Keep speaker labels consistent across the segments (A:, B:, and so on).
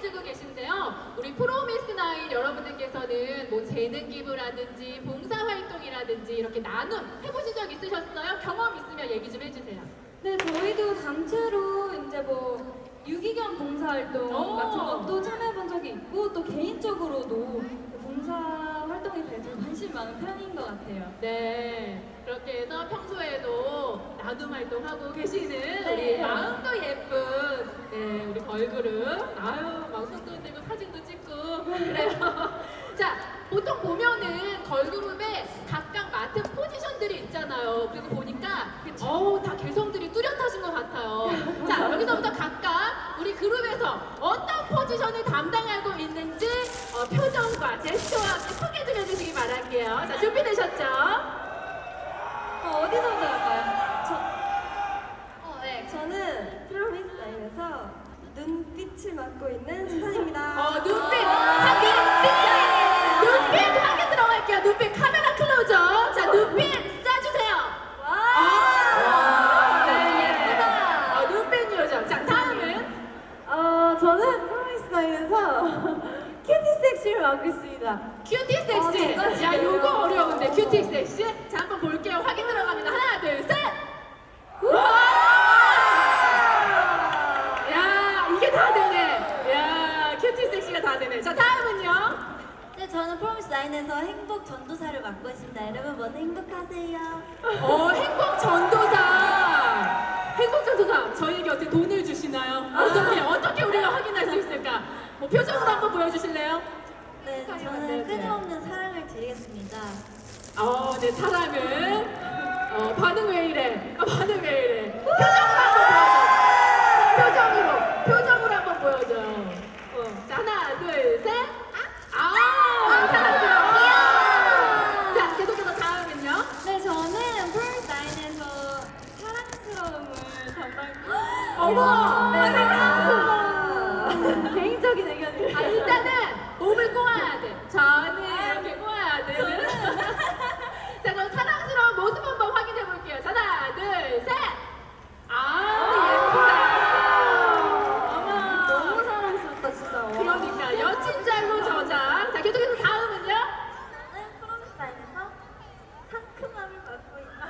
A: 해주고 계신데요. 우리 프로미스 나인 여러분들께서는 뭐 재능 기부라든지 봉사 활동이라든지 이렇게 나눔 해보신 적 있으셨어요? 경험 있으면 얘기 좀 해주세요.
B: 네, 저희도 단체로 이제 뭐 유기견 봉사활동
A: 오.
B: 같은 것도 참여해본 적이 있고 또 개인적으로도 봉사 활동에 대해서 관심이 많은 편인 것 같아요.
A: 네, 그렇게 해서 평소에도 나눔 활동하고 계시는
B: 네.
A: 우리 마음도 예쁜 네, 우리 걸그룹. 아유, 막 손도 흔들고 사진도 찍고 그래요. 자, 보통 보면은 걸그룹에 각각 맡은 포지션들이 있잖아요. 그리고 보니까 어우 다 개성들이 뚜렷하신 것 같아요. 자, 여기서부터 각각 우리 그룹에서 어떤 포지션을 담당하고 있는지 어, 표정과 제스처와 함께 소개 좀 해주시기 바랄게요. 자, 준비되셨죠?
B: 어, 어디서부터 할까요?
C: 어, 네, 저는 프로미스 라인에서 눈빛을 맡고 있는 지선입니다.
A: 어, 눈빛! 한 눈빛! 눈빛 하게 들어갈게요. 눈빛 카메라 클로저. 자, 눈빛 쏴주세요. 아, 네.
C: 예쁘다.
A: 어, 눈빛 요정. 자, 다음은
B: 어, 저는 프로미스 라인에서 큐티 섹시를 맡고 있습니다.
A: 큐티
B: 어,
A: 섹시.
B: 정말
A: 야,
B: 재밌네요.
A: 요거 어려운데. 큐티 섹시. 자, 한번 볼게요. 확인 들어갑니다. 하나, 둘, 셋! 우와! 야, 이게 다 되네. 야, 큐티 섹시가 다 되네. 자, 다음은요.
C: 네, 저는 프로미스 라인에서 행복 전도사를 맡고 있습니다. 여러분 모두 행복하세요.
A: 어, 행복 전도사. 행복 전도사. 저희에게 어떻게 돈을 주시나요? 어떻게 어떻게 우리가 확인할 수 있을까? 뭐 표정으로 한번 보여주실래요?
C: 네, 저는 끊임없는 사랑을 드리겠습니다.
A: 어, 네 사랑은 어, 반응 왜 이래? 아, 반응 왜 이래? 표정으로 한번 보여줘. 표정으로 표정으로 한번 보여줘. 어, 자 하나 둘 셋. 아, 사랑스러워. 자 계속해서 다음은요.
B: 네, 저는 프로미스 라인에서 사랑스러움을 담당.
A: 어머.
B: 네,
A: 사랑스러워.
B: 개인적인 의견을.
A: 아, 일단은 몸을 꼬아야 돼. 저는 이렇게 꼬아야 돼. 자, 그럼 사랑스러운 모습 한번 확인해 볼게요. 자, 하나, 둘, 셋. 아, 예쁘다. 어머.
B: 너무 사랑스럽다, 진짜.
A: 그러니까 여친 짤로 저장. 자, 계속해서 다음은요.
C: 저는 프로미스 라인에서 상큼함을 맡고 있습니다.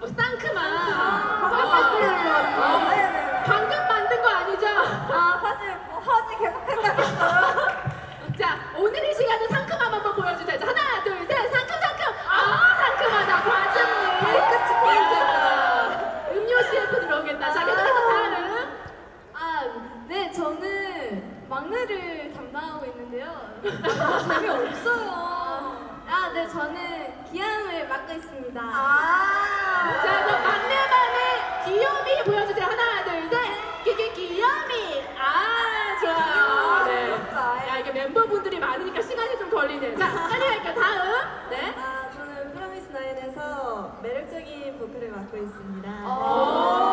A: 어, 쌍크만.
C: 아,
A: 어,
C: 네, 네.
A: 방금 만든 거 아니죠?
C: 아, 사실 뭐 허지 계속 생각했어요.
A: 자, 오늘 이 시간은 상큼함 한번 보여주세요. 자, 하나, 둘, 셋. 상큼, 상큼. 아, 상큼하다. 과즙님.
C: 끝이 포인트다.
A: 음료 CF 들어오겠다. 자, 계속해서 다음.
B: 아, 네, 저는 막내를 담당하고 있는데요. 재미없어요. 아, 네, 저는 기함을 맡고 있습니다.
C: 아.
A: 자, 그럼 막내만의 귀요미 보여주세요. 하나, 둘, 셋. 기기 귀요미. 아, 좋아요. 네.
C: 귀엽다.
A: 야, 이게 멤버분들이 많으니까 시간이 좀 걸리네. 자, 빨리 갈게요. 다음. 네.
C: 아, 저는 프로미스 라인에서 매력적인 보컬을 맡고 있습니다.
A: 오,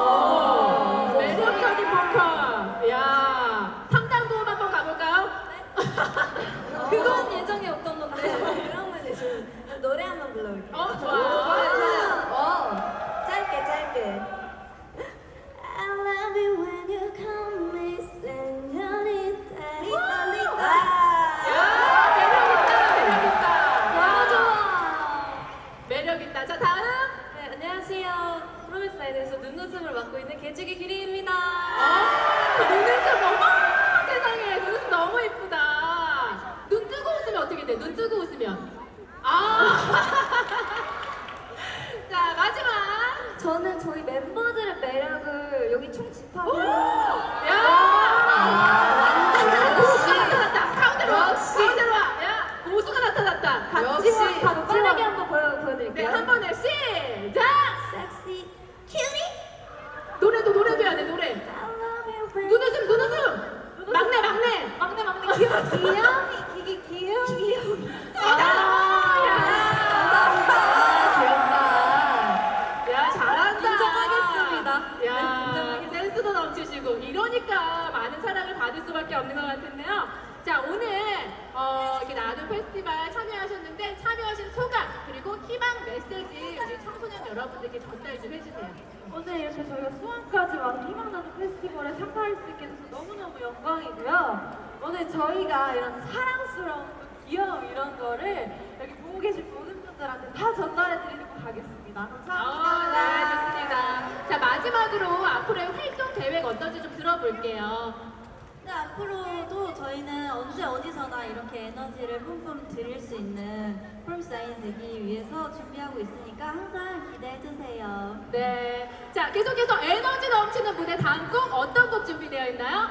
B: 있는
D: 프로사인 되기 위해서 준비하고 있으니까 항상 기대해주세요.
A: 네. 자, 계속해서 에너지 넘치는 무대 다음 곡 어떤 곡 준비되어 있나요?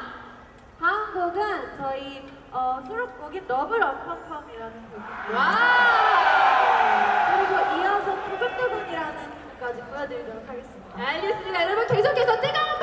E: 다음 곡은 저희 어, 수록곡인 러블 어펌펌이라는 곡입니다.
A: 와!
E: 그리고 이어서 부글부글이라는 곡까지 보여드리도록 하겠습니다.
A: 알겠습니다. 여러분 계속해서 뜨거운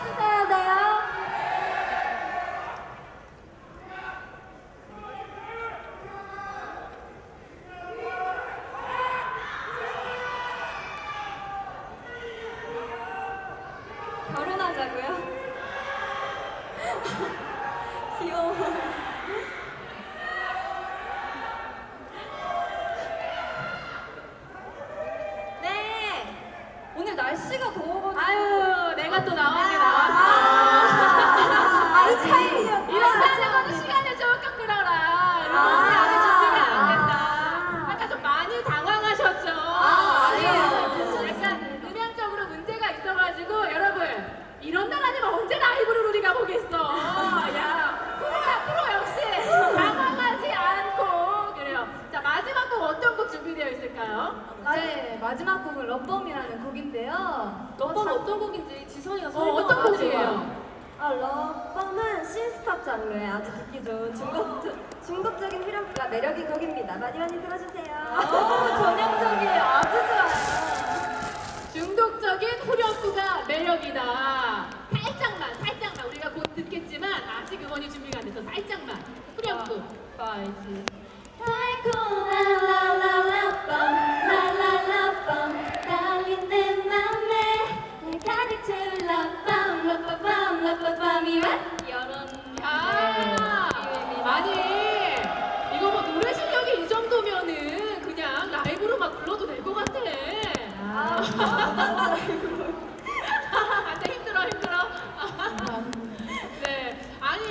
E: 해주세요.
A: 곡인지 지선이가
C: 어,
A: 설명을
C: 어떤
A: 아주
C: 곡이에요? 아, 러브는 신스팝 장르의 아주 듣기 좋은 중국, 중국적인 휘랑가 매력인 곡입니다. 많이 많이 들어주세요.
B: 어, 전형적이에요. 아주 좋아요.
A: 중독적인 후렴구가 매력이다. 살짝만, 살짝만. 우리가 곧 듣겠지만 아직 음원이 준비가 안 돼서 살짝만. 후렴구. 아, 알지.
C: 달콤한 라라라밤 미완
B: 여론
A: 아 아니 이거 뭐 노래 실력이 이 정도면은 그냥 라이브로 막 불러도 될 것 같아.
C: 아.
A: 안돼 힘들어 힘들어. 네 아니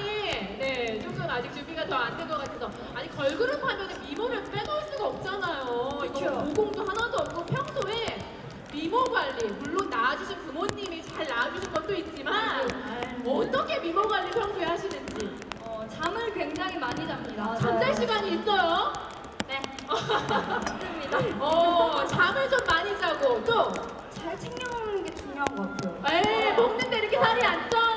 A: 네 조금 아직 준비가 더 안 된 것 같아서 아니 걸그룹 하면 미모를 빼놓을 수가 없잖아요. 이거 모공도 하나도 없고 평소에 미모 관리 물론 낳아주신 부모님이 잘 낳아주신 것도 있지만. 네. 어떻게 미모 관리 평소에 하시는지.
B: 어, 잠을 굉장히 많이 잡니다.
A: 잠잘 시간이 있어요?
B: 네.
A: 어, 맞습니다. 어, 잠을 좀 많이 자고 또
B: 잘 챙겨 먹는 게 중요한 것 같아요.
A: 에이, 먹는데 이렇게 살이 안 쪄.